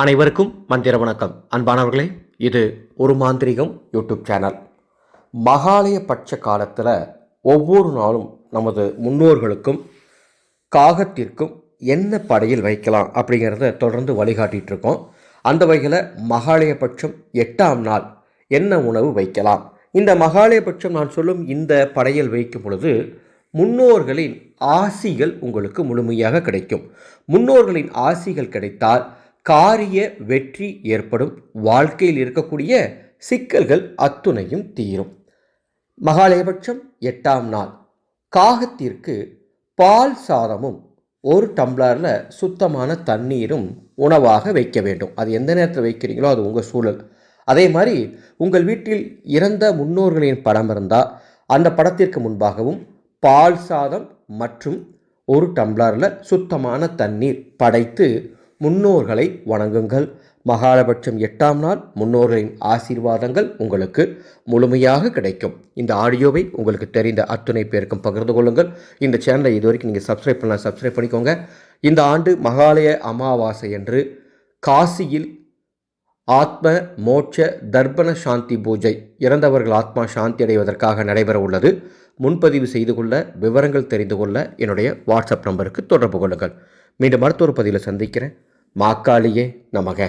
அனைவருக்கும் மந்திர வணக்கம். அன்பானவர்களே இது ஒரு மாந்திரிகம் யூடியூப் சேனல். மகாலய பட்ச காலத்தில் ஒவ்வொரு நாளும் நமது முன்னோர்களுக்கும் காகத்திற்கும் என்ன படையில் வைக்கலாம் அப்படிங்கிறத தொடர்ந்து வழிகாட்டிகிட்டு இருக்கோம் அந்த வகையில் மகாலயபட்சம் எட்டாம் நாள் என்ன உணவு வைக்கலாம்? இந்த மகாலயபட்சம் நான் சொல்லும் இந்த படையில் வைக்கும் பொழுது முன்னோர்களின் ஆசிகள் உங்களுக்கு முழுமையாக கிடைக்கும். முன்னோர்களின் ஆசிகள் கிடைத்தால் காரிய வெற்றி ஏற்படும் வாழ்க்கையில் இருக்கக்கூடிய சிக்கல்கள் அத்துணையும் தீரும். மகாலயபட்சம் எட்டாம் நாள். காகத்திற்கு பால் சாதமும் ஒரு டம்ளரில் சுத்தமான தண்ணீரும் உணவாக வைக்க வேண்டும். அது எந்த நேரத்தில் வைக்கிறீங்களோ அது உங்கள் சூழல். அதே மாதிரி உங்கள் வீட்டில் இறந்த முன்னோர்களின் படம் இருந்தால் அந்த படத்திற்கு முன்பாகவும் பால் சாதம் மற்றும் ஒரு டம்ளரில் சுத்தமான தண்ணீர் படைத்து முன்னோர்களை வணங்குங்கள். மகாலபட்சம் எட்டாம் நாள் முன்னோர்களின் ஆசீர்வாதங்கள் உங்களுக்கு முழுமையாக கிடைக்கும். இந்த ஆடியோவை உங்களுக்கு தெரிந்த அத்துணை பேருக்கும் பகிர்ந்து கொள்ளுங்கள். இந்த சேனலை இது வரைக்கும் நீங்கள் சப்ஸ்கிரைப் பண்ணலாம் சப்ஸ்கிரைப் பண்ணிக்கோங்க. இந்த ஆண்டு மகாலய அமாவாசை என்று காசியில் ஆத்ம மோட்ச தர்ப்பண சாந்தி பூஜை இறந்தவர்கள் ஆத்மா சாந்தி அடைவதற்காக நடைபெற உள்ளது. முன்பதிவு செய்து கொள்ள விவரங்கள் தெரிந்து கொள்ள என்னுடைய வாட்ஸ்அப் நம்பருக்கு தொடர்பு கொள்ளுங்கள். மீண்டும் மருத்துவர் பதிவில் சந்திக்கிறேன். மாக்காளியே நமக.